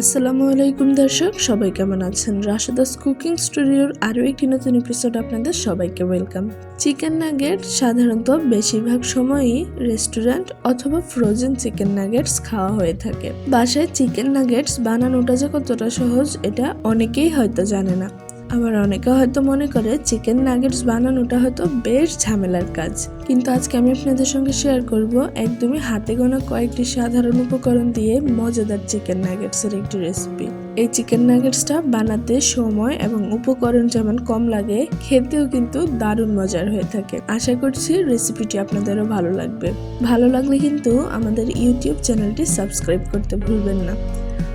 আসসালামু আলাইকুম দর্শক, সবাই কেমন আছেন? রাশেদাস কুকিং স্টুডিওর আরও একটি নতুন এপিসোড আপনাদের সবাইকে ওয়েলকাম চিকেন নাগেট সাধারণত বেশিরভাগ সময়ই রেস্টুরেন্ট অথবা ফ্রোজেন চিকেন নাগেটস খাওয়া হয়ে থাকে। বাসায় চিকেন নাগেটস বানানোটা যে কতটা সহজ, এটা অনেকেই হয়তো জানে না। আবার অনেকে হয়তো মনে করে চিকেন নাগেটস বানানোটা হয়তো বেশ ঝামেলার কাজ। কিন্তু আজকে আমি আপনাদের সঙ্গে শেয়ার করব একদমই হাতে গোনা কয়েকটি সাধারণ উপকরণ দিয়ে মজাদার চিকেন নাগেটসের একটি রেসিপি এই চিকেন নাগেটসটা বানাতে সময় এবং উপকরণ যেমন কম লাগে, খেতেও কিন্তু দারুণ মজার হয়ে থাকে। আশা করছি রেসিপিটি আপনাদেরও ভালো লাগবে। ভালো লাগলে কিন্তু আমাদের ইউটিউব চ্যানেলটি সাবস্ক্রাইব করতে ভুলবেন না।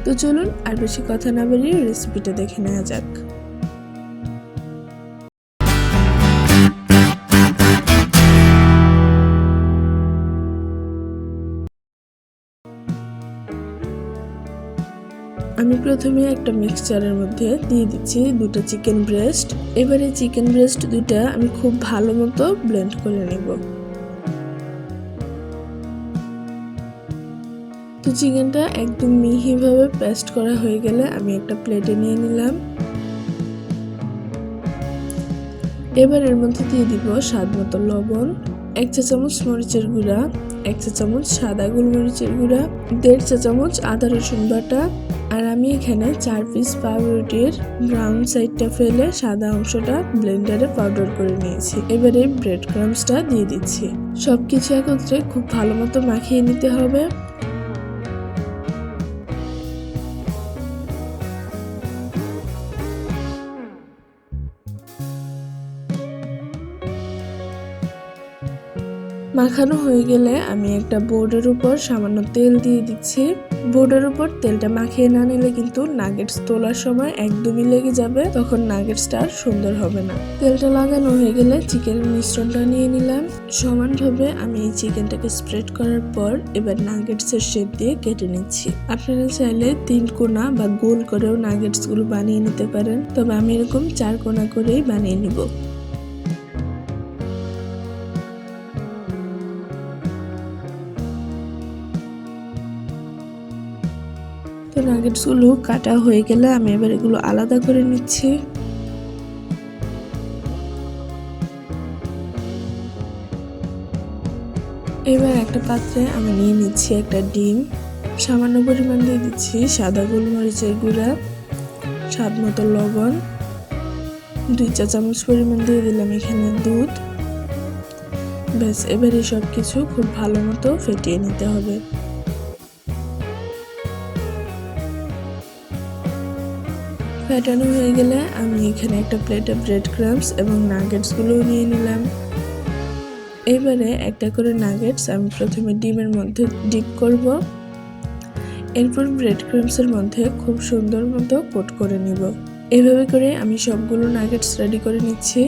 তো চলুন আর বেশি কথা না বেরিয়ে রেসিপিটা দেখে নেওয়া যাক। আমি প্রথমে একটা মিক্সচারের মধ্যে দিয়ে দিচ্ছি দুটো চিকেন ব্রেস্ট। এবারে চিকেন ব্রেস্ট দুটা আমি খুব ভালো মতো ব্লেন্ড করে নেব। তো চিকেনটা একদম মিহিভাবে পেস্ট করা হয়ে গেলে আমি একটা প্লেটে নিয়ে নিলাম। এবার এর মধ্যে দিয়ে দিব স্বাদ মতো লবণ। এক চা চামচ মরিচের গুঁড়া এক চা চামচ সাদা গোলমরিচের গুঁড়া, দেড় চা চামচ আদা রসুন বাটা আর আমি এখানে চার পিস পাউরুটির ব্রাউন সাইডটা ফেলে সাদা অংশটা ব্লেন্ডারে পাউডার করে নিয়েছি। এবারে ব্রেড ক্রামসটা দিয়ে দিচ্ছি। সব কিছু একত্রে খুব ভালো মতো মাখিয়ে নিতে হবে। মাখানো হয়ে গেলে আমি একটা বোর্ডের উপর সামান্য তেল দিয়ে দিচ্ছি। বোর্ডের উপর তেলটা মাখিয়ে না নিলে কিন্তু নাগেটস তোলার সময় একদমই লেগে যাবে, তখন নাগেটসটা আর সুন্দর হবে না। তেলটা লাগানো হয়ে গেলে চিকেনের মিশ্রণটা নিয়ে নিলাম। সমানভাবে আমি এই চিকেনটাকে স্প্রেড করার পর এবার নাগেটসের শেপ দিয়ে কেটে নিচ্ছি। আপনারা চাইলে তিন কোনা বা গোল করেও নাগেটসগুলো বানিয়ে নিতে পারেন, তবে আমি এরকম চার কোনা করেই বানিয়ে নিব। তো নাগেটসগুলো কাটা হয়ে গেলে আমি এবার এগুলো আলাদা করে নিচ্ছি। এবার একটা পাত্রে আমি নিয়ে নিচ্ছি একটা ডিম। সামান্য পরিমাণ দিয়ে দিচ্ছি সাদা গোলমরিচের গুঁড়া, স্বাদ মতো লবণ। দুই চা চামচ পরিমাণ দিয়ে দিলাম এখানে দুধ। ব্যাস, এবারে সব কিছু খুব ভালো মতো ফেটিয়ে নিতে হবে। ফেটানো হয়ে গেলে আমি এখানে একটা প্লেটে ব্রেড ক্রামস এবং নাগেটসগুলোও নিয়ে নিলাম। এবারে একটা করে নাগেটস আমি প্রথমে ডিমের মধ্যে ডিপ করব। এরপর ব্রেড ক্রামসের মধ্যে খুব সুন্দর মতো কোট করে নিব। এভাবে করে আমি সবগুলো নাগেটস রেডি করে নিচ্ছি।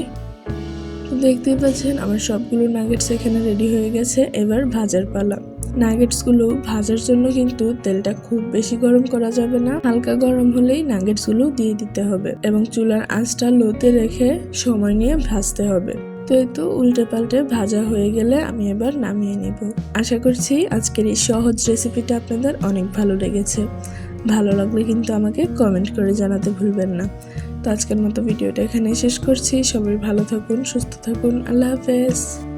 দেখতেই পাচ্ছেন, আমার সবগুলো নাগেটস এখানে রেডি হয়ে গেছে। এবার ভাজার পালা। নাগেটসগুলো ভাজার জন্য কিন্তু তেলটা খুব বেশি গরম করা যাবে না। হালকা গরম হলেই নাগেটসগুলো দিয়ে দিতে হবে এবং চুলার আঁচটা লোতে রেখে সময় নিয়ে ভাজতে হবে। তো এই তো উল্টে পাল্টে ভাজা হয়ে গেলে আমি এবার নামিয়ে নিব। আশা করছি আজকের এই সহজ রেসিপিটা আপনাদের অনেক ভালো লেগেছে। ভালো লাগলে কিন্তু আমাকে কমেন্ট করে জানাতে ভুলবেন না। তো আজকের মতো ভিডিওটা এখানে শেষ করছি। সবাই ভালো থাকুন, সুস্থ থাকুন। আল্লাহ হাফেজ।